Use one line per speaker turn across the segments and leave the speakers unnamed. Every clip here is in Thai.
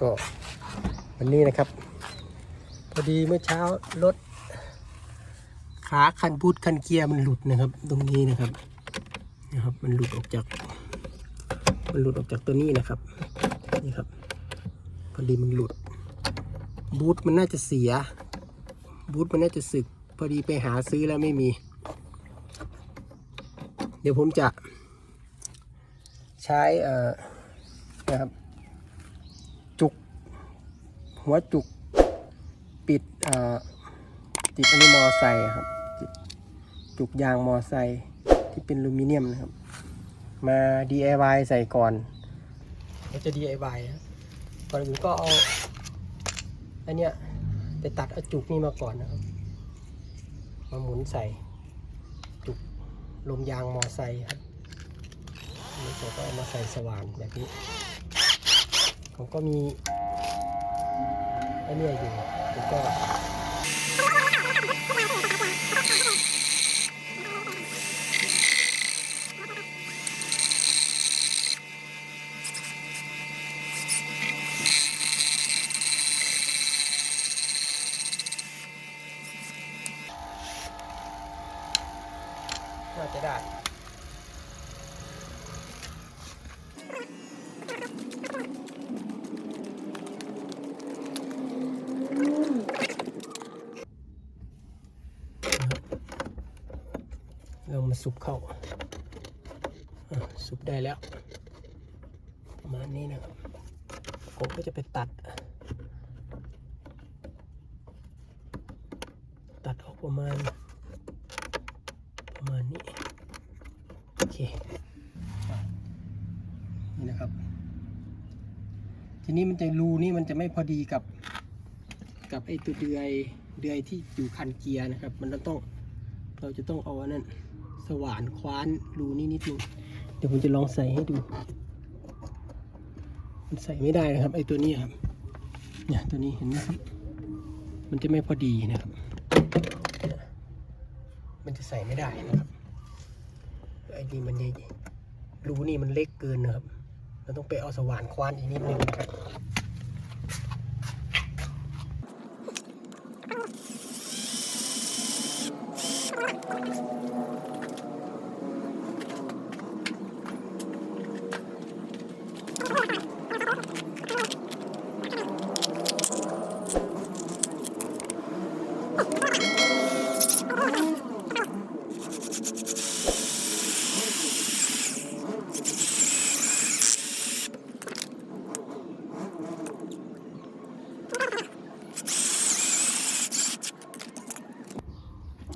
ก็วันนี้นะครับ พอดีเมื่อเช้ารถขาคันบูทคันเกียร์มันหลุดนะครับ ตรงนี้นะครับนะครับ มันหลุดออกจาก มันหลุดออกจากตัวนี้นะครับนี่ครับ พอดีมันหลุด บูทมันน่าจะเสีย บูทมันน่าจะสึก พอดีไปหาซื้อแล้วไม่มี เดี๋ยวผมจะใช้เอ่อนะครับ หัวจุกปิดติดอันนี้มอไซค์ครับจุกยางมอไซค์ที่เป็นลูมิเนียมนะครับ มา DIY ใส่ก่อนเราจะ DIY นะก่อนอื่นก็เอาอันเนี้ยไปตัดเอาจุกนี่มาก่อนนะครับ มาหมุนใส่จุกลมยางมอไซค์ครับแล้วเร็จก็เอามาใส่สว่านแบบนี้ผมก็มี อันเนี้ยอยู่ผมก็น่าจะได้ เรามา สุบเข้าสุบได้แล้วประมาณนี้นะครับ ผมก็จะไปตัด ตัดออกประมาณ ประมาณนี้ โอเค นี่นะครับ ทีนี้มันจะรูนี่มันจะไม่พอดีกับ กับไอ้ตัวเดือยเดือยที่อยู่คันเกียร์นะครับ มันต้องเราจะต้องเอาอันนั้น สว่านคว้านรูนี่นิดนึงเดี๋ยวผมจะลองใส่ให้ดู มันใส่ไม่ได้นะครับ ไอ้ตัวนี้ครับ เนี่ยตัวนี้เห็นไหมครับ มันจะไม่พอดีนะครับเนี่ยมันจะใส่ไม่ได้นะครับไอ้นี่มันใหญ่รูนี่มันเล็กเกินนะครับ เราต้องไปเอาสว่านคว้านอีกนิดนึงนะครับ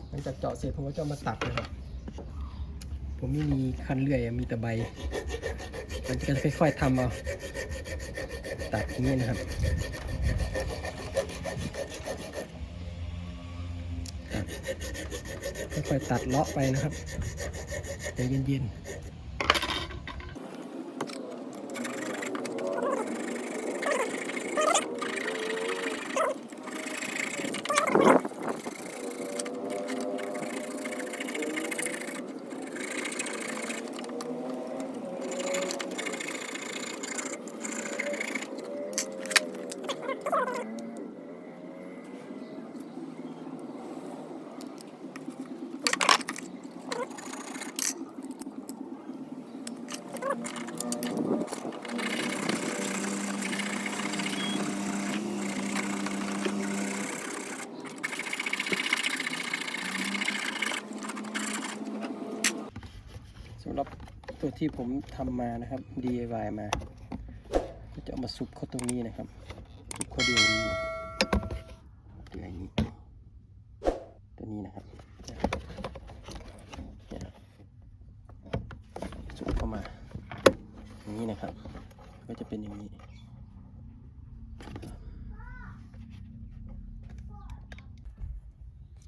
หลังจากเจาะเสร็จ ผมก็จะเอามาตัดนะครับ ผมไม่มีคันเลื่อยมีแต่ใบมันจะค่อยๆทำเอาตัดอย่างนี้นะครับค่อยๆตัดเลาะไปนะครับใจเย็นๆสำหรับ ตัวที่ผมทำมานะครับ DIY มาก็จะเอามาซุปเข้าตรงนี้นะครับซุปเข้าเดียวนี้เดียวนี้ตัวนี้นะครับซุปเข้ามาอย่างนี้นะครับ ก็จะเป็นอย่างนี้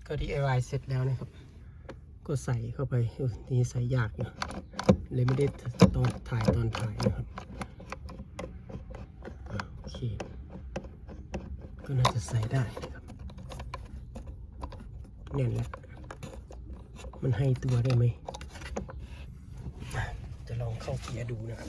ก็ DIY เสร็จแล้วนะครับ ก็ใส่เข้าไปนี่ใส่ยากอยู่ เลยไม่ได้ตอนถ่ายตอนถ่ายนะครับโอเคก็น่าจะใส่ได้นะครับเนี่ยแหละมันให้ตัวได้ไหมจะลองเข้าเกียร์ดูนะครับ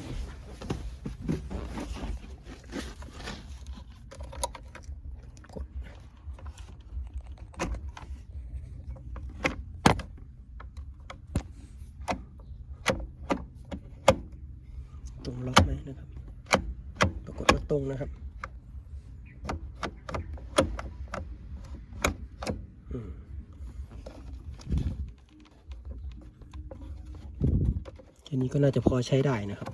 ตรงล็อกไหมนะครับ ปรากฏว่าตรงนะครับอืมแค่นี้ก็น่าจะพอใช้ได้นะครับ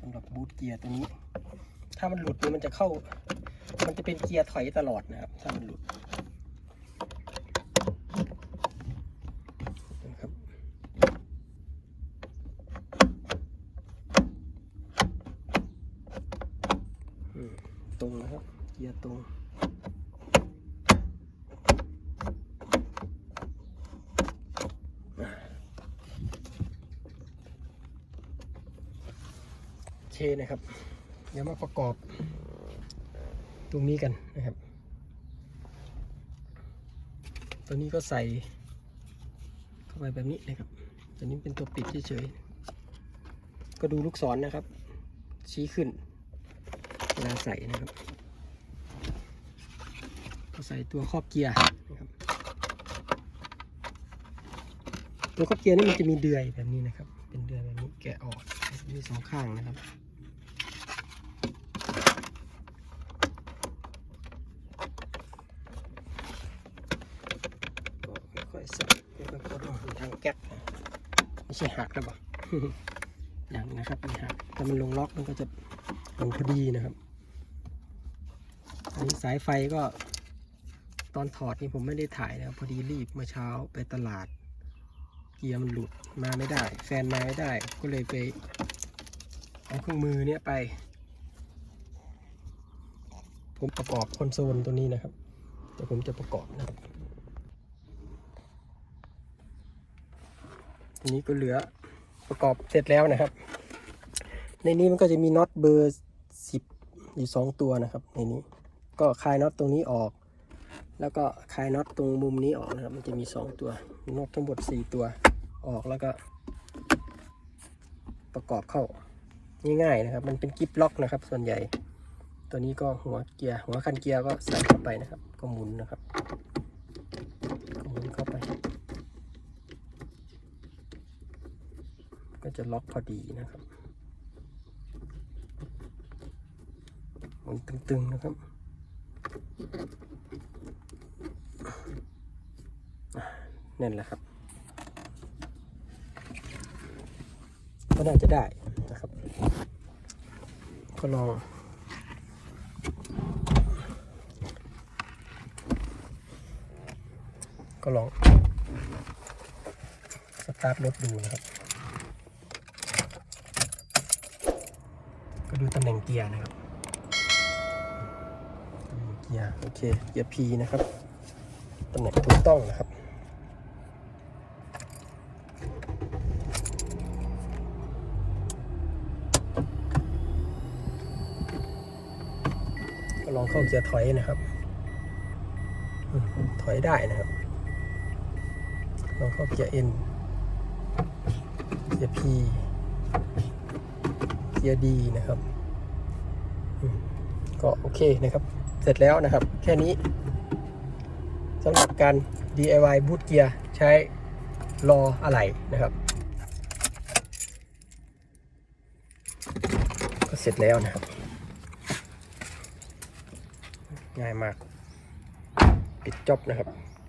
สำหรับบูทเกียร์ตัวนี้ ถ้ามันหลุดเนี่ยมันจะเข้า มันจะเป็นเกียร์ถอยตลอดนะครับ ถ้ามันหลุดนะครับ อืม ตรงนะครับ เกียร์ตรงเคนะครับ เดี๋ยวมาประกอบ ตรงนี้กันนะครับ ตัวนี้ก็ใส่ เข้าไปแบบนี้นะครับ ตัวนี้เป็นตัวปิดเฉยๆก็ดูลูกศรนะครับ ชี้ขึ้น เวลาใส่นะครับก็ใส่ตัวครอบเกียร์นะครับ ตัวครอบเกียร์นี่มันจะมีเดือยแบบนี้นะครับ เป็นเดือยแบบนี้แกะออกมีสองข้างนะครับก็ค่อยๆใส่ค่อยๆกดลงทางแก๊สนไม่ใช่หักนะบอกอย่างนะครับไม่หักถ้ามันลงล็อกมันก็จะลงพอดีนะครับ สายไฟก็ ตอนถอดนี่ผมไม่ได้ถ่ายนะพอดีรีบเมื่อเช้าไปตลาด เกียร์มันหลุดมาไม่ได้ แฟนมาไม่ได้ ก็เลยไปเอาเครื่องมือเนี้ยไป ผมประกอบคอนโซลตัวนี้นะครับเดี๋ยวผมจะประกอบนะครับนี้ก็เหลือประกอบเสร็จแล้วนะครับ ในนี้มันก็จะมีน็อตเบอร์สิบอยู่สองตัวนะครับในนี้ ก็คลายน็อตตรงนี้ออก แล้วก็คลายน็อตตรงมุมนี้ออกนะครับ มันจะมีสองตัวน็อตทั้งหมดสี่ตัวออกแล้วก็ ประกอบเข้าง่ายๆนะครับ มันเป็นกิฟล็อกนะครับ ส่วนใหญ่ ตัวนี้ก็หัวเกียร์หัวคันเกียร์ก็ใส่เข้าไปนะครับ ก็หมุนนะครับก็หมุนเข้าไป ก็จะล็อกพอดีนะครับหมุนตึงๆนะครับ นั่นแหละครับ ก็น่าจะได้นะครับ ก็ลองก็ลองสตาร์ทรถดูนะครับ ก็ดูตำแหน่งเกียร์นะครับ กียร์โอเคเกียร์ P นะครับตำแหน่งถูกต้องนะครับก็ลองเข้าเกียร์ถอยนะครับถอยได้นะครับ ลองเข้าเกียร์ N เกียร์ P เกียร์ D นะครับก็โอเคนะครับ เสร็จแล้วนะครับ แค่นี้สำหรับการ DIY บูทเกียร์ใช้รออะไหล่นะครับก็เสร็จแล้วนะครับ ง่ายมาก ปิดจบนะครับ